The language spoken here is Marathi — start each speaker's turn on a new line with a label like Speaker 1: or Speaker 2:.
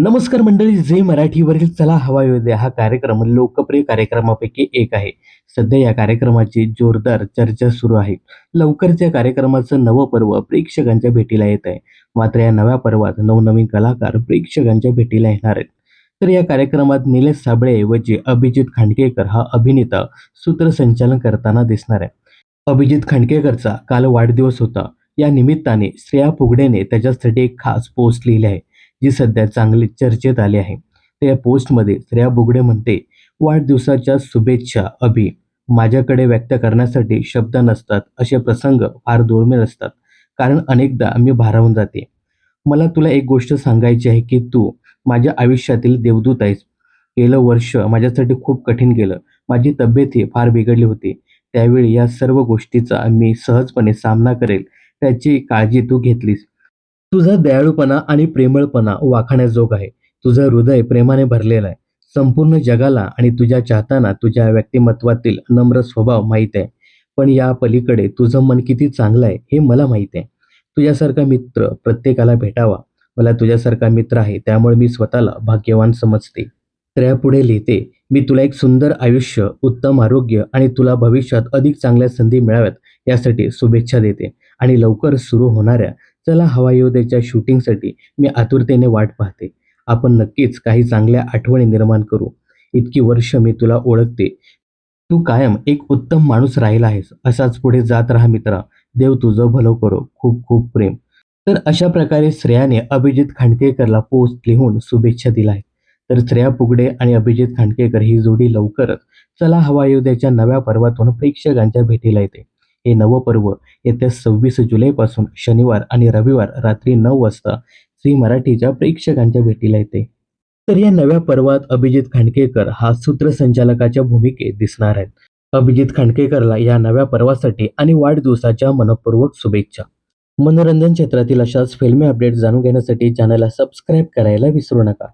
Speaker 1: नमस्कार मंडळी जे मराठीवरील चला हवा येऊ द्या हा कार्यक्रम लोकप्रिय कार्यक्रमापैकी एक आहे. सध्या या कार्यक्रमाची जोरदार चर्चा सुरू आहे. लवकरच या कार्यक्रमाचं नवं पर्व प्रेक्षकांच्या भेटीला येत आहे. मात्र या नव्या पर्वात नवनवीन कलाकार प्रेक्षकांच्या भेटीला येणार आहेत. तर या कार्यक्रमात निलेश साबळेऐवजी अभिजित खांडकेकर हा अभिनेता सूत्रसंचालन करताना दिसणार आहे. अभिजित खांडकेकरचा काल वाढदिवस होता. या निमित्ताने श्रेया फुगडेने त्याच्यासाठी एक खास पोस्ट लिहिली आहे. जी सध्या चांगली चर्चेत आली आहे. त्या पोस्टमध्ये श्रेया बुगडे म्हणते वाढदिवसाच्या शुभेच्छा अभि. माझ्याकडे व्यक्त करण्यासाठी शब्द नसतात असे प्रसंग फार दुर्मिळ असतात. कारण अनेकदा मी भारावून जाते. मला तुला एक गोष्ट सांगायची आहे की तू माझ्या आयुष्यातील देवदूत आहेस. गेलं वर्ष माझ्यासाठी खूप कठीण गेलं. माझी तब्येतही फार बिघडली होती. त्यावेळी या सर्व गोष्टीचा मी सहजपणे सामना करेल. त्याची काळजी तू घेतलीस. तुझा दयाळूपणा आणि प्रेमळपणा वाखाण्याजोग आहे. तुझं हृदय प्रेमाने भरलेलं आहे. संपूर्ण जगाला आणि तुझ्या चाहताना तुझ्या व्यक्तिमत्वातील नम्र स्वभाव माहीत आहे. पण या पलीकडे तुझं मन किती चांगलं आहे हे मला माहीत आहे. तुझ्यासारखा मित्र प्रत्येकाला भेटावा. मला तुझ्यासारखा मित्र आहे त्यामुळे मी स्वतःला भाग्यवान समजते. तर यापुढे लिहिते मी तुला एक सुंदर आयुष्य उत्तम आरोग्य आणि तुला भविष्यात अधिक चांगल्या संधी मिळाव्यात यासाठी शुभेच्छा देते आणि लवकर सुरू होणाऱ्या चला हवा येऊ द्याच्या शूटिंगसाठी मी आतुरतेने वाट पाहते. आपण नक्कीच काही चांगल्या आठवणी निर्माण करू. इतकी वर्ष मी तुला ओळखते. तू कायम एक उत्तम माणूस राहिला आहेस. असाच पुढे जात राहा मित्रा. देव तुझं भलं करो. खूप खूप प्रेम. तर अशा प्रकारे श्रेयाने अभिजित खांडकेकरला पोस्ट लिहून शुभेच्छा दिल्या आहेत. तर श्रेया पुगडे आणि अभिजित खांडकेकर ही जोडी लवकरच चला हवा योद्याच्या नव्या पर्वातून प्रेक्षकांच्या भेटीला येते. हे नवं पर्व येत्या सव्वीस जुलैपासून शनिवार आणि रविवार रात्री नऊ वाजता श्री मराठीच्या प्रेक्षकांच्या भेटीला येते. तर या नव्या पर्वात अभिजित खांडकेकर हा सूत्रसंचालकाच्या भूमिकेत दिसणार आहेत. अभिजित खांडकेकरला या नव्या पर्वासाठी आणि वाढदिवसाच्या मनपूर्वक शुभेच्छा. मनोरंजन क्षेत्रातील अशाच फिल्मी अपडेट जाणून घेण्यासाठी चॅनलला सबस्क्राईब करायला विसरू नका.